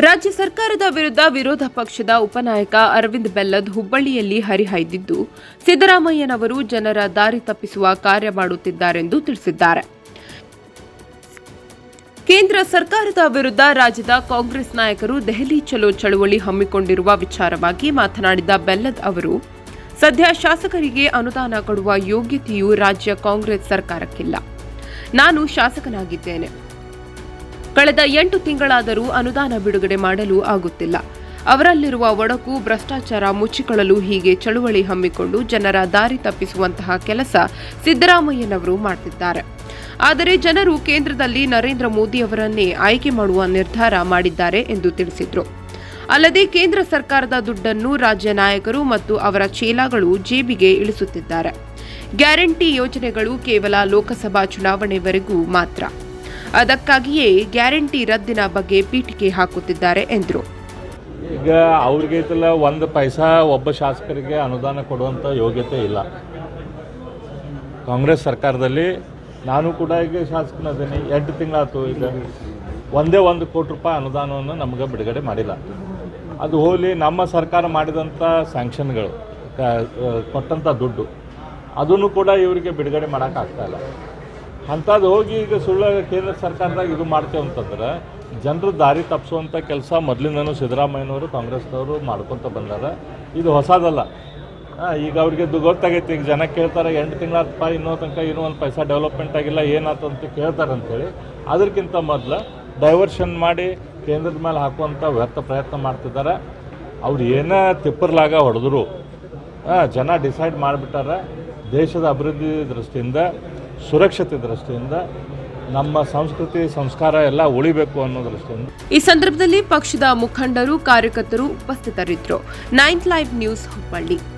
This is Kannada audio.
ರಾಜ್ಯ ಸರ್ಕಾರದ ವಿರುದ್ಧ ವಿರೋಧ ಪಕ್ಷದ ಉಪನಾಯಕ ಅರವಿಂದ್ ಬೆಲ್ಲದ್ ಹುಬ್ಬಳ್ಳಿಯಲ್ಲಿ ಹರಿಹಾಯ್ದಿದ್ದು, ಸಿದ್ದರಾಮಯ್ಯನವರು ಜನರ ದಾರಿ ತಪ್ಪಿಸುವ ಕಾರ್ಯ ಮಾಡುತ್ತಿದ್ದಾರೆಂದು ತಿಳಿಸಿದ್ದಾರೆ. ಕೇಂದ್ರ ಸರ್ಕಾರದ ವಿರುದ್ಧ ರಾಜ್ಯದ ಕಾಂಗ್ರೆಸ್ ನಾಯಕರು ದೆಹಲಿ ಚಲೋ ಚಳುವಳಿ ಹಮ್ಮಿಕೊಂಡಿರುವ ವಿಚಾರವಾಗಿ ಮಾತನಾಡಿದ ಬೆಲ್ಲದ್ ಅವರು, ಸದ್ಯ ಶಾಸಕರಿಗೆ ಅನುದಾನ ಕೊಡುವ ಯೋಗ್ಯತೆಯು ರಾಜ್ಯ ಕಾಂಗ್ರೆಸ್ ಸರ್ಕಾರಕ್ಕಿಲ್ಲ. ನಾನು ಶಾಸಕನಾಗಿದ್ದೇನೆ. ಕಳೆದ ಎಂಟು ತಿಂಗಳಾದರೂ ಅನುದಾನ ಬಿಡುಗಡೆ ಮಾಡಲು ಆಗುತ್ತಿಲ್ಲ. ಅವರಲ್ಲಿರುವ ಒಡಕು, ಭ್ರಷ್ಟಾಚಾರ ಮುಚ್ಚಿಕೊಳ್ಳಲು ಹೀಗೆ ಚಳುವಳಿ ಹಮ್ಮಿಕೊಂಡು ಜನರ ದಾರಿ ತಪ್ಪಿಸುವಂತಹ ಕೆಲಸ ಸಿದ್ದರಾಮಯ್ಯನವರು ಮಾಡುತ್ತಿದ್ದಾರೆ ಆದರೆ ಜನರು ಕೇಂದ್ರದಲ್ಲಿ ನರೇಂದ್ರ ಮೋದಿ ಅವರನ್ನೇ ಆಯ್ಕೆ ಮಾಡುವ ನಿರ್ಧಾರ ಮಾಡಿದ್ದಾರೆ ಎಂದು ತಿಳಿಸಿದರು. ಅಲ್ಲದೆ ಕೇಂದ್ರ ಸರ್ಕಾರದ ದುಡ್ಡನ್ನು ರಾಜ್ಯ ನಾಯಕರು ಮತ್ತು ಅವರ ಚೇಲಾಗಳು ಜೇಬಿಗೆ ಇಳಿಸುತ್ತಿದ್ದಾರೆ. ಗ್ಯಾರಂಟಿ ಯೋಜನೆಗಳು ಕೇವಲ ಲೋಕಸಭಾ ಚುನಾವಣೆವರೆಗೂ ಮಾತ್ರ. ಅದಕ್ಕಾಗಿಯೇ ಗ್ಯಾರಂಟಿ ರದ್ದಿನ ಬಗ್ಗೆ ಪೀಠಿಕೆ ಹಾಕುತ್ತಿದ್ದಾರೆ ಎಂದರು. ಈಗ ಅವ್ರಿಗೆ ಒಂದು ಪೈಸಾ ಒಬ್ಬ ಶಾಸಕರಿಗೆ ಅನುದಾನ ಕೊಡುವಂಥ ಯೋಗ್ಯತೆ ಇಲ್ಲ. ಕಾಂಗ್ರೆಸ್ ಸರ್ಕಾರದಲ್ಲಿ ನಾನು ಕೂಡ ಈಗ ಶಾಸಕನದ್ದೀನಿ. ಎಂಟು ತಿಂಗಳಾಯ್ತು ಈಗ. ಒಂದೇ ಒಂದು ಕೋಟಿ ರೂಪಾಯಿ ಅನುದಾನವನ್ನು ನಮಗೆ ಬಿಡುಗಡೆ ಮಾಡಿಲ್ಲ. ಅದು ಹೋಲಿ ನಮ್ಮ ಸರ್ಕಾರ ಮಾಡಿದಂಥ ಸ್ಯಾಂಕ್ಷನ್ಗಳು ಕೊಟ್ಟಂಥ ದುಡ್ಡು, ಅದನ್ನು ಕೂಡ ಇವರಿಗೆ ಬಿಡುಗಡೆ ಮಾಡೋಕ್ಕಾಗ್ತಾ ಇಲ್ಲ. ಅಂಥದ್ದು ಹೋಗಿ ಈಗ ಸುಳ್ಳ ಕೇಂದ್ರ ಸರ್ಕಾರದಾಗ ಇದು ಮಾಡ್ತೇವೆ ಅಂತಂದ್ರೆ ಜನರು ದಾರಿ ತಪ್ಪಿಸುವಂಥ ಕೆಲಸ ಮೊದಲಿಂದನೂ ಸಿದ್ದರಾಮಯ್ಯನವರು, ಕಾಂಗ್ರೆಸ್ನವರು ಮಾಡ್ಕೊತ ಬಂದಾರ. ಇದು ಹೊಸದಲ್ಲ. ಈಗ ಅವ್ರಿಗೆ ಇದು ಗೊತ್ತಾಗೈತಿ, ಈಗ ಜನ ಕೇಳ್ತಾರೆ, ಎಂಟು ತಿಂಗಳ ರೂಪಾಯಿ ಇನ್ನೂ ತನಕ ಇನ್ನೂ ಒಂದು ಪೈಸಾ ಡೆವಲಪ್ಮೆಂಟ್ ಆಗಿಲ್ಲ ಏನಾಯ್ತು ಅಂತ ಕೇಳ್ತಾರೆ ಅಂತೇಳಿ. ಅದಕ್ಕಿಂತ ಮೊದಲು ಡೈವರ್ಷನ್ ಮಾಡಿ ಕೇಂದ್ರದ ಮೇಲೆ ಹಾಕುವಂಥ ವ್ಯರ್ಥ ಪ್ರಯತ್ನ ಮಾಡ್ತಿದ್ದಾರೆ. ಅವ್ರು ಏನೇ ತಿಪ್ಪರ್ಲಾಗ ಹೊಡೆದ್ರು. ಜನ ಡಿಸೈಡ್ ಮಾಡಿಬಿಟ್ಟಾರೆ. ದೇಶದ ಅಭಿವೃದ್ಧಿ ದೃಷ್ಟಿಯಿಂದ ಸುರಕ್ಷತೆ ದೃಷ್ಟಿಯಿಂದ ನಮ್ಮ ಸಂಸ್ಕೃತಿ, ಸಂಸ್ಕಾರ ಎಲ್ಲ ಉಳಿಬೇಕು ಅನ್ನೋ ದೃಷ್ಟಿಯಿಂದ. ಈ ಸಂದರ್ಭದಲ್ಲಿ ಪಕ್ಷದ ಮುಖಂಡರು, ಕಾರ್ಯಕರ್ತರು ಉಪಸ್ಥಿತರಿದ್ದರು. Ninth live news Hubballi.